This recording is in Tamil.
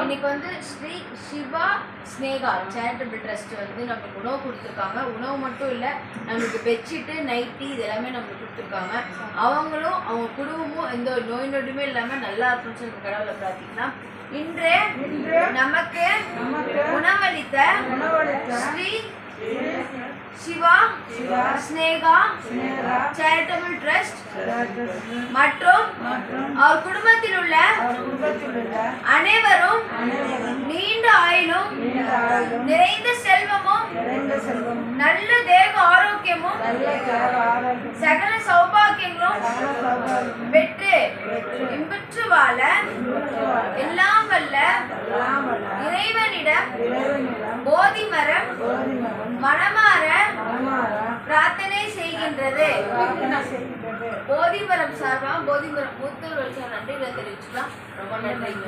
இன்னைக்கு வந்து ஸ்ரீ சிவா ஸ்னேகா சேரிட்டபிள் ட்ரஸ்ட் வந்து நமக்கு உணவு கொடுத்துருக்காங்க. உணவு மட்டும் இல்லை நம்மளுக்கு பெட்ஷீட்டு நைட்டி இது எல்லாமே நம்மளுக்கு கொடுத்துருக்காங்க. அவங்களும் அவங்க குடும்பமும் எந்த ஒரு நோய் நொடியுமே இல்லாமல் நல்லா இருக்கணும்னு சொல்லி கடவுளை பிரார்த்திக்கலாம். இன்று நமக்கு உணவளித்த ஸ்ரீ சிவா ஸ்னேகா சேரிட்டபிள் ட்ரஸ்ட் மற்றும் அவர் குடும்பத்தில் உள்ள நிறைந்த செல்வமும் நல்ல தேக ஆரோக்கியமும் சகல சௌபாகியங்களும் பெற்று இன்புற்று வாழ எல்லாம் வல்ல இறைவனிடம் போதி மரம் போதிமரம் மனமாற பிரார்த்தனை செய்கின்றது. போதிமரம் சார்பாக போதிமரம் மூத்தூர் வழிசார் நன்றிகளை தெரிவிச்சுக்கலாம். ரொம்ப நன்றிங்க.